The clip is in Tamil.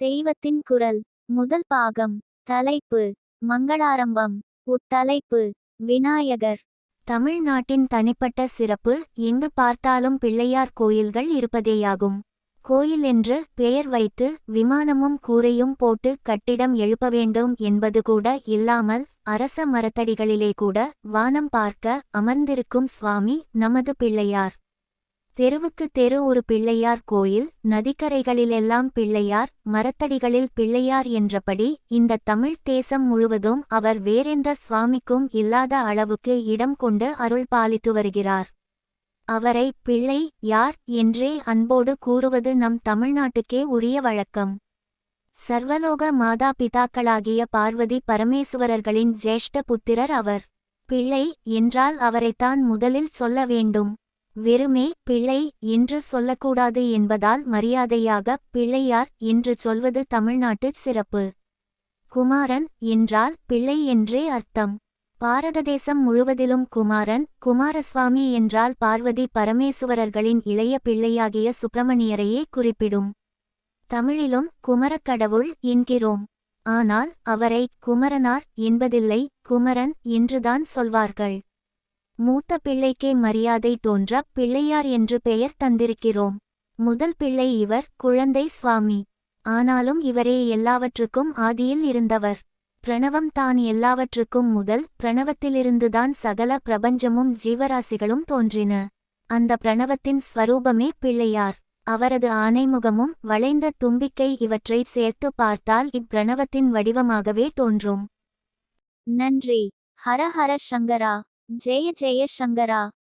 தெய்வத்தின் குரல். முதல் பாகம். தலைப்பு. மங்களாரம்பம். உட்தலைப்பு. விநாயகர். தமிழ்நாட்டின் தனிப்பட்ட சிறப்பு. எங்கு பார்த்தாலும் பிள்ளையார் கோயில்கள் இருப்பதேயாகும். கோயில் என்று பெயர் வைத்து விமானமும் கூரையும் போட்டு கட்டிடம் எழுப்ப வேண்டும் என்பது கூட இல்லாமல் அரச மரத்தடிகளிலே கூட வானம் பார்க்க அமர்ந்திருக்கும் சுவாமி நமது பிள்ளையார். தெருவுக்கு தெரு ஒரு பிள்ளையார் கோயில் நதிக்கரைகளிலெல்லாம் பிள்ளையார் மரத்தடிகளில் பிள்ளையார் என்றபடி இந்த தமிழ் தேசம் முழுவதும் அவர் வேறெந்த சுவாமிக்கும் இல்லாத அளவுக்கு இடம் கொண்டு அருள் பாலித்து வருகிறார். அவரை பிள்ளை யார் என்றே அன்போடு கூறுவது நம் தமிழ்நாட்டுக்கே உரிய வழக்கம். சர்வலோக மாதா பிதாக்களாகிய பார்வதி பரமேசுவரர்களின் ஜேஷ்ட புத்திரர் அவர். பிள்ளை என்றால் அவரைத்தான் முதலில் சொல்ல வேண்டும். வெறுமே பிள்ளை என்று சொல்லக்கூடாது என்பதால் மரியாதையாக பிள்ளையார் என்று சொல்வது தமிழ்நாட்டுச் சிறப்பு. குமாரன் என்றால் பிள்ளை என்றே அர்த்தம். பாரத தேசம் முழுவதிலும் குமாரன் குமாரசுவாமி என்றால் பார்வதி பரமேசுவரர்களின் இளைய பிள்ளையாகிய சுப்பிரமணியரையே குறிப்பிடும். தமிழிலும் குமரக்கடவுள் என்கிறோம். ஆனால் அவரை குமரனார் என்பதில்லை குமரன் என்றுதான் சொல்வார்கள். மூத்த பிள்ளைக்கே மரியாதை தோன்ற பிள்ளையார் என்று பெயர் தந்திருக்கிறோம். முதல் பிள்ளை இவர் குழந்தை சுவாமி. ஆனாலும் இவரே எல்லாவற்றுக்கும் ஆதியில் இருந்தவர். பிரணவம் தான் எல்லாவற்றுக்கும் முதல் பிரணவத்திலிருந்துதான் சகல பிரபஞ்சமும் ஜீவராசிகளும் தோன்றின. அந்த பிரணவத்தின் ஸ்வரூபமே பிள்ளையார். அவரது ஆனைமுகமும் வளைந்த தும்பிக்கை இவற்றை சேர்த்து பார்த்தால் இப்பிரணவத்தின் வடிவமாகவே தோன்றும். நன்றி. ஹர ஹர சங்கரா. जय जय शंकरा